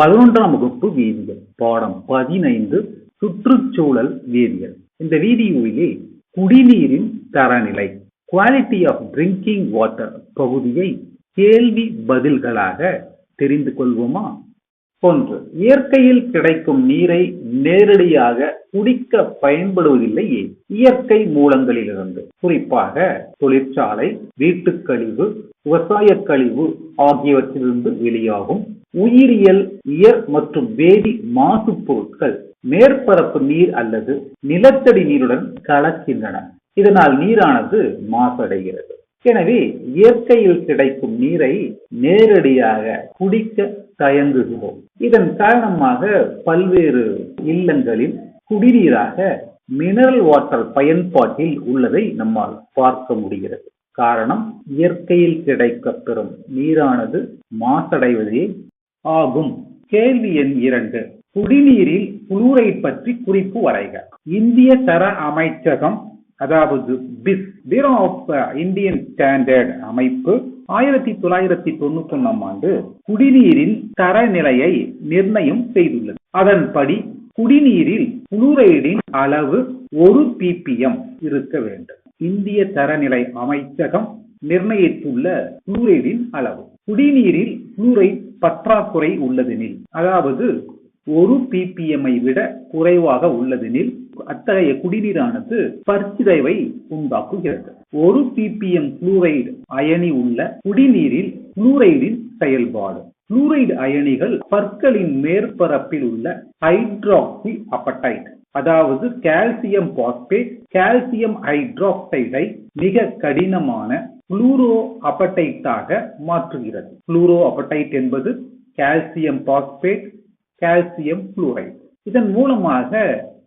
பதினொன்றாம் வகுப்பு வேதியியல் பாடம் பதினைந்து சுற்றுச்சூழல் வேதியியல். இந்த வீடியோவிலே குடிநீரின் தரநிலை குவாலிட்டி ஆஃப் ட்ரிங்கிங் வாட்டர் பகுதியை கேள்வி பதில்களாக தெரிந்து கொள்வோமா? ஒன்று இயற்கையில் கிடைக்கும் நீரை நேரடியாக குடிக்க பயன்படுவதில்லை இயற்கை மூலங்களிலிருந்து குறிப்பாக தொழிற்சாலை வீட்டுக் கழிவு விவசாய கழிவு ஆகியவற்றிலிருந்து வெளியாகும் உயிரியல் இயற் மற்றும் வேதி மாசு பொருட்கள் மேற்பரப்பு நீர் அல்லது நிலத்தடி நீருடன் கலக்கின்றன. இதனால் நீரானது மாசடைகிறது. எனவே இயற்கையில் கிடைக்கும் நீரை நேரடியாக குடிக்க தயங்குகிறோம். இதன் காரணமாக பல்வேறு இல்லங்களில் குடிநீராக மினரல் வாட்டர் பயன்பாட்டில் உள்ளதை நம்மால் பார்க்க முடிகிறது. காரணம் இயற்கையில் கிடைக்கப்பெறும் நீரானது மாசடைவதே ஆகும். கேள்வி எண் இரண்டு. குடிநீரில் புளூரைட் பற்றி குறிப்பு வரைக. இந்திய தர அமைச்சகம் அதாவது பிஸ் பியூரோ ஆஃப் இந்தியன் ஸ்டாண்டர்ட் அமைப்பு ஆயிரத்தி தொள்ளாயிரத்தி தொண்ணூத்தி ஒன்னாம் ஆண்டு குடிநீரின் தரநிலையை நிர்ணயம் செய்துள்ளது. அதன்படி குடிநீரில் புளூரைடின் அளவு ஒரு பிபிஎம் இருக்க வேண்டும். இந்திய தரநிலை அமைச்சகம் நிர்ணயித்துள்ள புளூரைடின் அளவு. குடிநீரில் புளூரைட் பற்றாக்குறை உள்ளதெனில். அதாவது ஒரு பிபிஎம்ஐ விட குறைவாக உள்ளதெனில் அத்தகைய குடிநீரானது பற்சிதைவை உண்டாக்குகிறது. ஒரு பிபிஎம் குளூரைடு அயனி உள்ள குடிநீரில் குளூரைடின் செயல்பாடு. குளூரைடு அயனிகள் பற்களின் மேற்பரப்பில் உள்ள ஹைட்ராக்சி அப்படைட் அதாவது கால்சியம் பாஸ்பேட் கால்சியம் ஹைட்ராக்சைடை மிக கடினமான புளூரோ அப்படைட்டாக மாற்றுகிறது. புளூரோ அப்படைட் என்பது கால்சியம் பாஸ்பேட் கால்சியம் புளூரைட் இதன் மூலமாக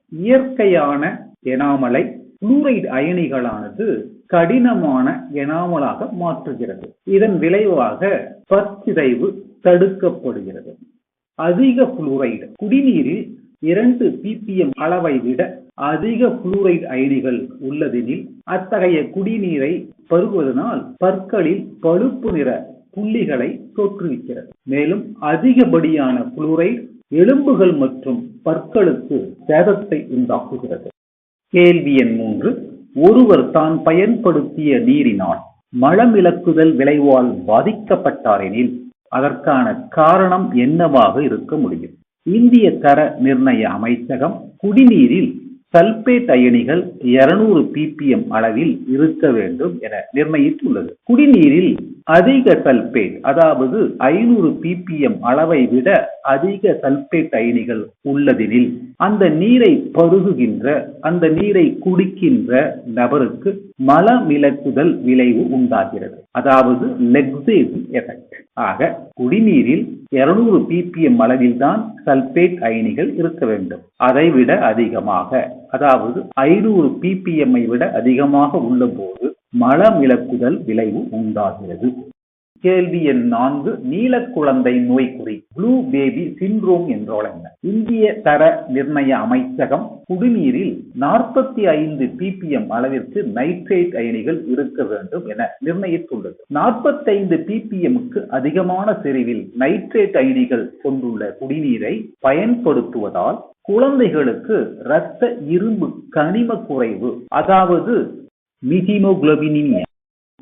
இயற்கையான எனாமலை புளூரைடு அயனிகளானது கடினமான எனாமலாக மாற்றுகிறது. இதன் விளைவாக பற்சிதைவு தடுக்கப்படுகிறது. அதிக புளூரைடு குடிநீரில் இரண்டு பிபிஎம் அளவை விட அதிக புளூரைடு அயனிகள் உள்ளதெனில் அத்தகைய குடிநீரை பருகுவதனால் பற்களில் பழுப்பு நிற புள்ளிகளை தோற்றுவிக்கிறது. மேலும் அதிகப்படியான புளூரைடு எலும்புகள் மற்றும் பற்களுக்கு சேதத்தை உண்டாக்குகிறது. கேள்வி எண் மூன்று. ஒருவர் தான் பயன்படுத்திய நீரினால் மலமிளக்குதல் விளைவால் பாதிக்கப்பட்டாரெனில் அதற்கான காரணம் என்னவாக இருக்க முடியும்? இந்திய தர நிர்ணய அமைச்சகம் குடிநீரில் சல்பேட் அயனிகள் இருநூறு பிபிஎம் அளவில் இருக்க வேண்டும் என நிர்ணயித்துள்ளது. குடிநீரில் அதிக சல்பேட் அதாவது ஐநூறு பிபிஎம் அளவை விட அதிக சல்பேட் அயனிகள் உள்ளதெனில் அந்த நீரை பருகுகின்ற அந்த நீரை குடிக்கின்ற நபருக்கு மலமிளக்குதல் விளைவு உண்டாகிறது. அதாவது லெக்சேவ் எஃபெக்ட். ஆக குடிநீரில் இருநூறு பிபிஎம் அளவில் தான் சல்பேட் அயனிகள் இருக்க வேண்டும். அதைவிட அதிகமாக அதாவது ஐநூறு பிபிஎம்ஐ விட அதிகமாக உள்ள போது மலமிளக்குதல் விளைவு உண்டாகிறது. கேள்வி எண் நான்கு நீலக்குழந்தை நோய்க்குறி ப்ளூ பேபி சிண்ட்ரோம் என்றால் என்ன? இந்திய தர நிர்ணய அமைச்சகம் குடிநீரில் நாற்பத்தி ஐந்து பிபிஎம் அளவிற்கு நைட்ரேட் அயனிகள் இருக்க வேண்டும் என நிர்ணயித்துள்ளது. நாற்பத்தைந்து பிபிஎம்க்கு அதிகமான செறிவில் நைட்ரேட் அயனிகள் கொண்டுள்ள குடிநீரை பயன்படுத்துவதால் குழந்தைகளுக்கு இரத்த இரும்பு கனிம குறைவு அதாவது மிதிமோகுளோபினிமியா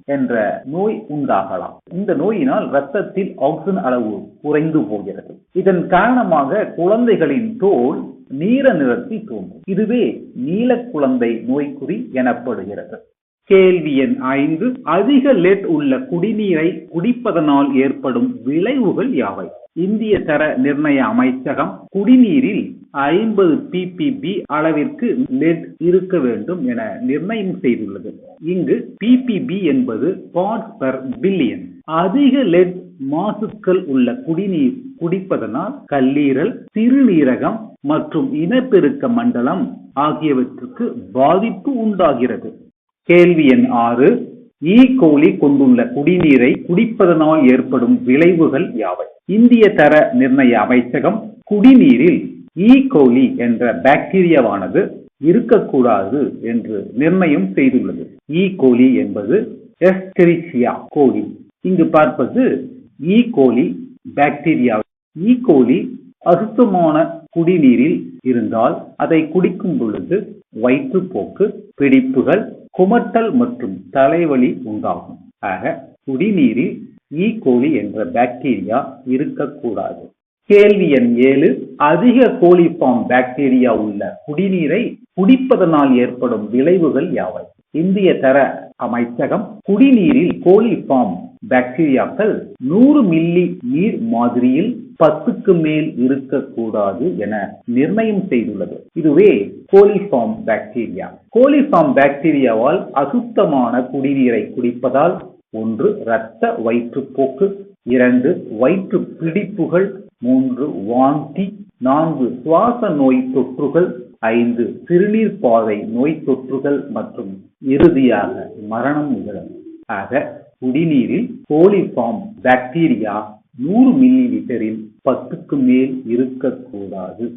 என்ற நோய் உண்டாகலாம். இந்த நோயினால் ரத்தத்தில் ஆக்சிஜன் அளவு குறைந்து போகிறது. இதன் காரணமாக குழந்தைகளின் தோல் நீர நிறத்தில் தோன்றும் இதுவே நீல குழந்தை நோய்க்குறி எனப்படுகிறது. கேள்வி எண் ஐந்து அதிக லெட் உள்ள குடிநீரை குடிப்பதனால் ஏற்படும் விளைவுகள் யாவை? இந்திய தர நிர்ணய அமைச்சகம் குடிநீரில் ஐம்பது பிபிபி அளவிற்கு லெட் இருக்க வேண்டும் என நிர்ணயம் செய்துள்ளது. இங்கு பிபிபி என்பது பார்ட்ஸ் பெர் பில்லியன் அதிக லெட் மாசுக்கள் உள்ள குடிநீர் குடிப்பதனால் கல்லீரல் சிறுநீரகம் மற்றும் இனப்பெருக்க மண்டலம் ஆகியவற்றுக்கு பாதிப்பு உண்டாகிறது. கேள்வி எண் ஆறு ஈ கோலி கொண்டுள்ள குடிநீரை குடிப்பதனால் ஏற்படும் விளைவுகள் யாவை? இந்திய தர நிர்ணய அமைச்சகம் குடிநீரில் ஈ கோலி என்ற பாக்டீரியாவானது இருக்கக்கூடாது என்று நிர்ணயம் செய்துள்ளது. ஈ கோலி என்பது எஸ்டெரிசியா கோலி இங்கு பார்ப்பது ஈ கோலி பாக்டீரியா. ஈகோலி அசுத்தமான குடிநீரில் இருந்தால் அதை குடிக்கும் பொழுது வயிற்றுப்போக்கு பிடிப்புகள் குமட்டல் மற்றும் தலைவலி உண்டாகும். ஆக குடிநீரில் ஈகோலி என்ற பாக்டீரியா இருக்கக்கூடாது. கேள்வி எண் ஏழு அதிக கோழிஃபார்ம் பாக்டீரியா உள்ள குடிநீரை குடிப்பதனால் ஏற்படும் விளைவுகள் யாவை? இந்திய தர அமைச்சகம் குடிநீரில் கோழிஃபார்ம் பாக்டீரியாக்கள் நூறு மில்லி நீர் மாதிரியில் பத்துக்கு மேல் இருக்கக்கூடாது என நிர்ணயம் செய்துள்ளது. இதுவே கோலிஃபார்ம் பாக்டீரியா. கோலிஃபார்ம் பாக்டீரியாவால் அசுத்தமான குடிநீரை குடிப்பதால் ஒன்று இரத்த வயிற்றுப்போக்கு இரண்டு வயிற்று பிடிப்புகள் மூன்று வாந்தி நான்கு சுவாச நோய் தொற்றுகள் ஐந்து சிறுநீர் பாதை நோய் தொற்றுகள் மற்றும் இறுதியாக மரணம் நிகழும். ஆக குடிநீரில் கோலிஃபார்ம் பாக்டீரியா நூறு மில்லி லிட்டரில் பத்துக்கு மேல் இருக்கக்கூடாது.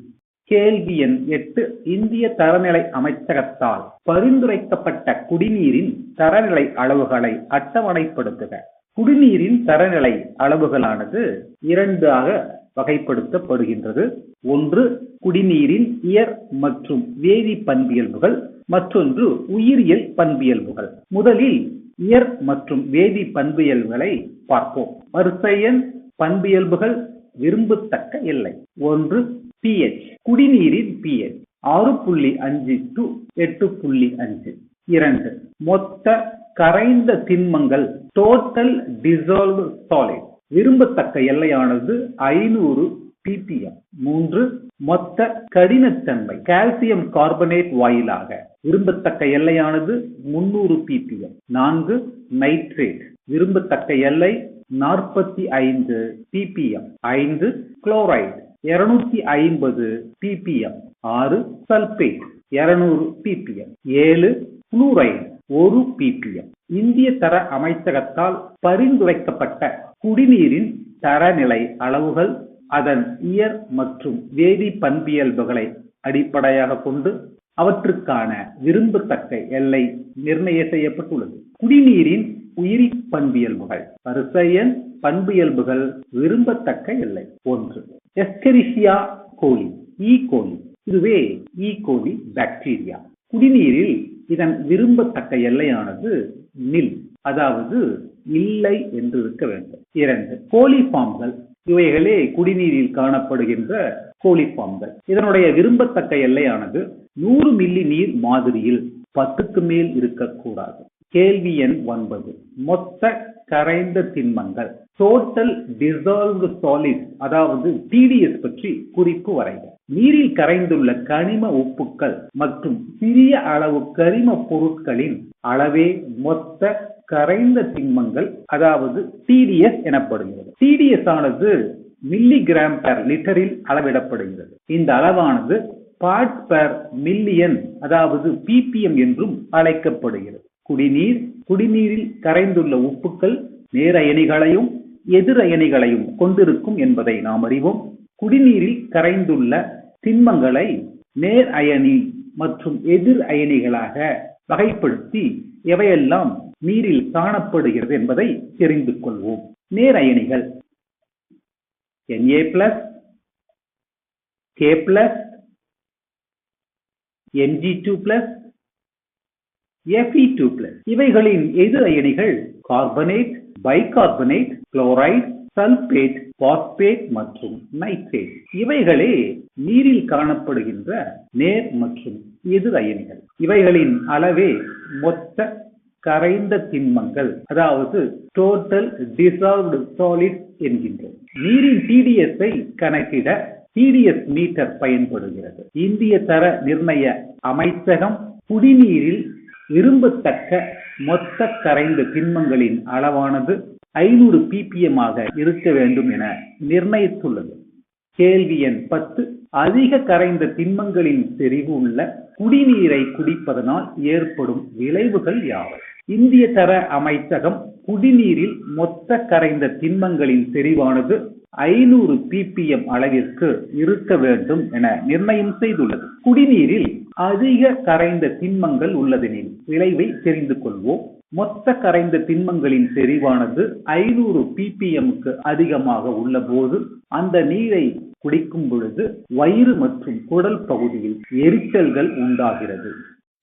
கேள்வி எண் எட்டு. இந்திய தரநிலை அமைச்சகத்தால் பரிந்துரைக்கப்பட்ட குடிநீரின் தரநிலை அளவுகளை அட்டவணைப்படுத்துக. குடிநீரின் தரநிலை அளவுகளானது இரண்டாக வகைப்படுத்தப்படுகின்றது. ஒன்று குடிநீரின் இயற் மற்றும் வேதி பண்பியல்புகள். மற்றொன்று உயிரியல் பண்பியல்புகள். முதலில் இயற் மற்றும் வேதி பண்பியல்புகளை பார்ப்போம். வரிசை எண் பண்பியல்புகள் விரும்பத்தக்க இல்லை. ஒன்று பிஎச் குடிநீரின் பிஎச் ஆறு புள்ளி அஞ்சு டு எட்டு புள்ளி அஞ்சு. இரண்டு மொத்த கரைந்த திண்மங்கள் டோட்டல் டிசால்வ் சாலிட் விரும்பத்தக்க எல்லையானது ஐநூறு பிபிஎம் மூன்று மொத்த கடினத்தன்மை கால்சியம் கார்பனேட் வாயிலாக. விரும்பத்தக்க எல்லையானது முன்னூறு பிபிஎம். நான்கு நைட்ரேட். விரும்பத்தக்க எல்லை நாற்பத்தி ஐந்து பிபிஎம். ஐந்து குளோரைடு. இருநூத்தி ஐம்பது பிபிஎம். ஆறு சல்பேட் இருநூறு பிபிஎம். ஏழு புளூரைடு. ஒரு பிபிஎம். இந்திய தர அமைச்சகத்தால் பரிந்துரைக்கப்பட்ட குடிநீரின் தரநிலை அளவுகள் அதன் இயற் மற்றும் வேதி பண்பியல்புகளை அடிப்படையாக கொண்டு அவற்றுக்கான விரும்பத்தக்க எல்லை நிர்ணய செய்யப்பட்டுள்ளது. குடிநீரின் உயிரி பண்பியல்புகள். வரிசையன் பண்பியல்புகள் விரும்பத்தக்க எல்லை. ஒன்று எஸ்கரிசியா கோலி ஈ கோலி இதுவே ஈ கோலி பாக்டீரியா குடிநீரில் இதன் விரும்பத்தக்க எல்லையானது நில் அதாவது இல்லை என்று இருக்க வேண்டும். இரண்டு கோலிஃபார்ம்கள் இவைகளே குடிநீரில் காணப்படுகின்ற கோலிஃபார்ம்கள் இதனுடைய விரும்பத்தக்க எல்லையானது நூறு மில்லி நீர் மாதிரியில் பத்துக்கு மேல் இருக்கக்கூடாது. கேள்வி எண் ஒன்பது. மொத்த கரைந்த திண்மங்கள் டோட்டல் டிசால்வ்டு சாலிட் அதாவது டிடிஎஸ் பற்றி குறிப்பு வரைக. நீரில் கரைந்துள்ள கனிம உப்புக்கள் மற்றும் சிறிய அளவு கரிம பொருட்களின் அளவே மொத்த கரைந்த திண்மங்கள் அதாவது டிடிஎஸ் எனப்படுகிறது. டிடிஎஸ் ஆனது மில்லிகிராம் பெர் லிட்டரில் அளவிடப்படுகிறது. இந்த அளவானது பார்ட் பெர் மில்லியன் அதாவது பிபிஎம் என்றும் அழைக்கப்படுகிறது. குடிநீர் குடிநீரில் கரைந்துள்ள உப்புக்கள் நேர அயனிகளையும் எதிர் அயனிகளையும் கொண்டிருக்கும் என்பதை நாம் அறிவோம். குடிநீரில் கரைந்துள்ள திண்மங்களை நேர் அயனி மற்றும் எதிர் அயனிகளாக வகைப்படுத்தி எவையெல்லாம் நீரில் காணப்படுகிறது என்பதை தெரிந்து கொள்வோம். நேர் அயனிகள் Na plus K plus Mg2 plus Fe2 plus. இவைகளின் எதிர் அயனிகள் carbonate bicarbonate chloride sulphate phosphate மற்றும் நைட்ரேட் இவைகளே நீரில் காணப்படுகின்ற நேர் மற்றும் எதிர் அயனிகள். இவைகளின் அளவே மொத்த கரைந்த திண்மங்கள் அதாவது டோட்டல் டிசால்வ்டு சாலிட் என்கின்றோம். நீரின் டிடிஎஸ் கணக்கிட டிடிஎஸ் மீட்டர் பயன்படுகிறது. இந்திய தர நிர்ணய அமைச்சகம் குடிநீரில் விரும்பத்தக்க மொத்த கரைந்த திண்மங்களின் அளவானது ஐநூறு பிபிஎம் ஆக இருக்க வேண்டும் என நிர்ணயித்துள்ளது. கேள்வி எண் பத்து. அதிக கரைந்த திண்மங்களின் செறிவு உள்ள குடிநீரை குடிப்பதனால் ஏற்படும் விளைவுகள் யாவை? இந்திய தர அமைச்சகம் குடிநீரில் மொத்த கரைந்த திண்மங்களின் செறிவானது ஐநூறு பிபிஎம் அளவிற்கு இருக்க வேண்டும் என நிர்ணயம் செய்துள்ளது. குடிநீரில் அதிக கரைந்த திண்மங்கள் உள்ளதெனில் விளைவை தெரிந்து கொள்வோம். மொத்த கரைந்த திண்மங்களின் செறிவானது ஐநூறு பிபிஎம்க்கு அதிகமாக உள்ளபோது அந்த நீரை குடிக்கும் பொழுது வயிறு மற்றும் குடல் பகுதியில் எரிச்சல்கள் உண்டாகிறது.